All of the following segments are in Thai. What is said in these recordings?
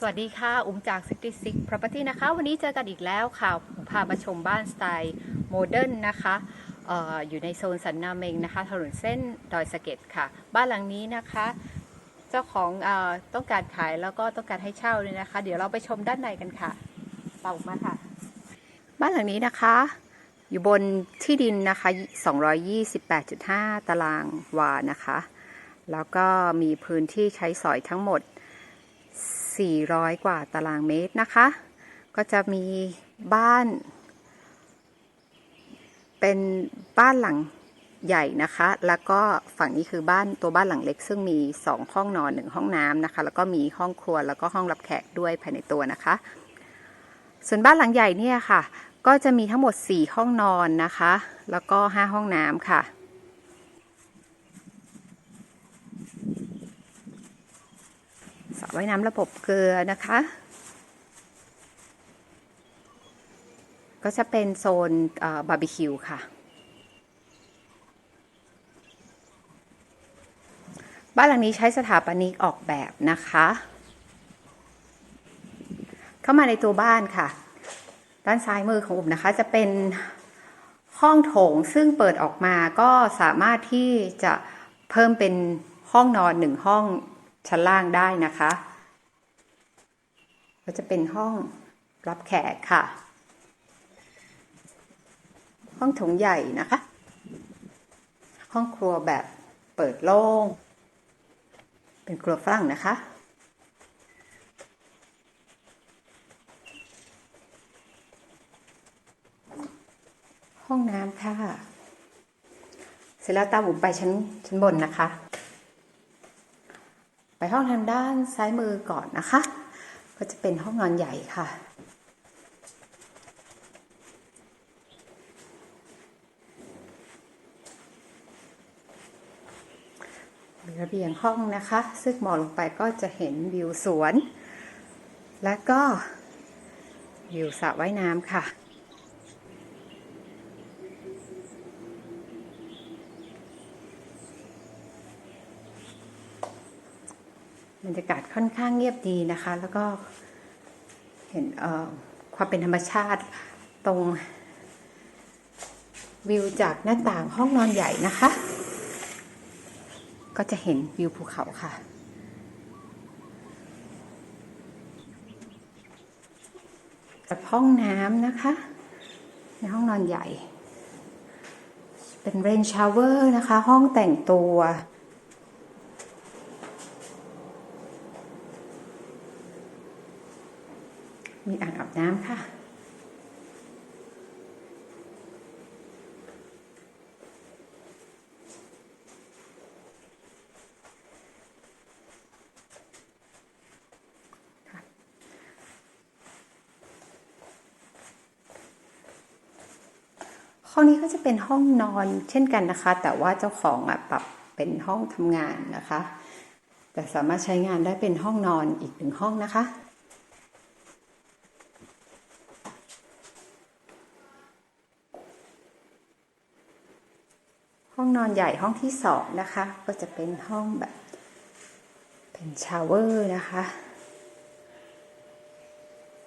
สวัสดีค่ะ อุ้มจาก 66 Property นะคะ วันนี้เจอกันอีกแล้วค่ะผมพามาชมบ้านสไตล์โมเดิร์นนะคะอออยู่ในโซนสันนาเมงนะคะ ถนนเส้นดอยสะเก็ดค่ะ บ้านหลังนี้นะคะ เจ้าของออต้องการขายแล้วก็ต้องการให้เช่าเลยนะคะ เดี๋ยวเราไปชมด้านในกันค่ะเต่ามาค่ะ บ้านหลังนี้นะคะ อยู่บนที่ดินนะคะ 228.5 ตารางวานะคะ แล้วก็มีพื้นที่ใช้สอยทั้งหมด 400 กว่าตารางเมตรนะคะ ก็จะมีบ้าน เป็นบ้านหลังใหญ่นะคะ แล้วก็ฝั่งนี้คือบ้านตัวบ้านหลังเล็ก ซึ่งมี 2 ห้องนอน1ห้องน้ำนะคะ แล้วก็มีห้องครัวแล้วก็ห้องรับแขกด้วยภายในตัวนะคะ ส่วนบ้านหลังใหญ่เนี่ยค่ะ ก็จะมีทั้งหมด 4 ห้องนอนนะคะ แล้วก็ 5 ห้องน้ำค่ะ สระว่ายน้ำระบบเกลือนะคะ ก็จะเป็นโซนบาร์บีคิวค่ะบ้านหลังนี้ใช้สถาปนิกออกแบบนะคะ เข้ามาในตัวบ้านค่ะ ด้านซ้ายมือของผมนะคะ จะเป็นห้องโถงซึ่งเปิดออกมาก็สามารถที่จะเพิ่มเป็นห้องนอนหนึ่งห้อง ชั้นล่างได้นะคะ ก็จะเป็นห้องรับแขกค่ะ ห้องถงใหญ่นะคะ ห้องครัวแบบเปิดโล่ง เป็นครัวฝรั่งนะคะห้องน้ำค่ะ เสร็จแล้วตามผมไปชั้นชั้นบนนะคะ ไปห้องทางด้านซ้ายมือก่อนนะคะ ก็จะเป็นห้องนอนใหญ่ค่ะ มีระเบียงห้องนะคะ ซึ่งมองลงไปก็จะเห็นวิวสวน และก็วิวสระว่ายน้ำค่ะ บรรยากาศค่อนข้างเงียบดีนะคะ แล้วก็เห็นความเป็นธรรมชาติตรงวิวจากหน้าต่างห้องนอนใหญ่นะคะ ก็จะเห็นวิวภูเขาค่ะกับห้องน้ำนะคะ ในห้องนอนใหญ่ เป็นเรนชาวเวอร์นะคะ ห้องแต่งตัว มีอ่างอาบน้ำค่ะห้องนี้ก็จะเป็นห้องนอนเช่นกันนะคะ แต่ว่าเจ้าของอะปรับเป็นห้องทำงานนะคะ แต่สามารถใช้งานได้เป็นห้องนอนอีกหนึ่งห้องนะคะ ห้องนอนใหญ่ห้องที่สองนะคะ ก็จะเป็นห้องแบบ เป็นชาวเวอร์นะคะ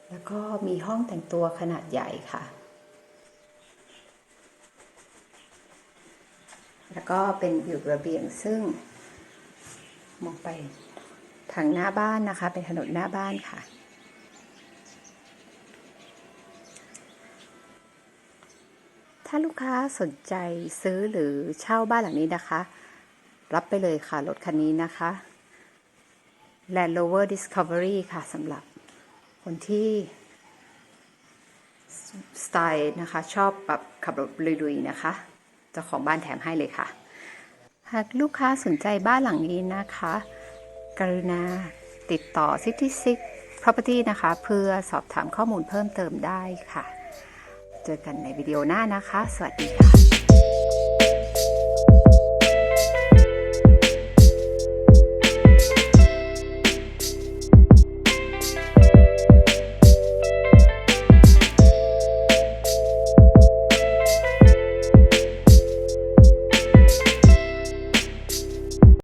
แล้วก็มีห้องแต่งตัวขนาดใหญ่ค่ะ แล้วก็เป็นวิวระเบียงซึ่ง มองไปทางหน้าบ้านนะคะ เป็นถนนหน้าบ้านค่ะ ถ้าลูกค้าสนใจซื้อหรือเช่าบ้านหลังนี้นะคะ รับไปเลยค่ะ รถคันนี้นะคะ Land Rover Discovery ค่ะสำหรับคนที่สไตล์นะคะ ชอบแบบขับรถลุยๆนะคะเจ้าของบ้านแถมให้เลยค่ะ หากลูกค้าสนใจบ้านหลังนี้นะคะ กรุณาติดต่อ City Six Property นะคะ เพื่อสอบถามข้อมูลเพิ่มเติมได้ค่ะ เจอกันในวิดีโอหน้านะคะ สวัสดีค่ะ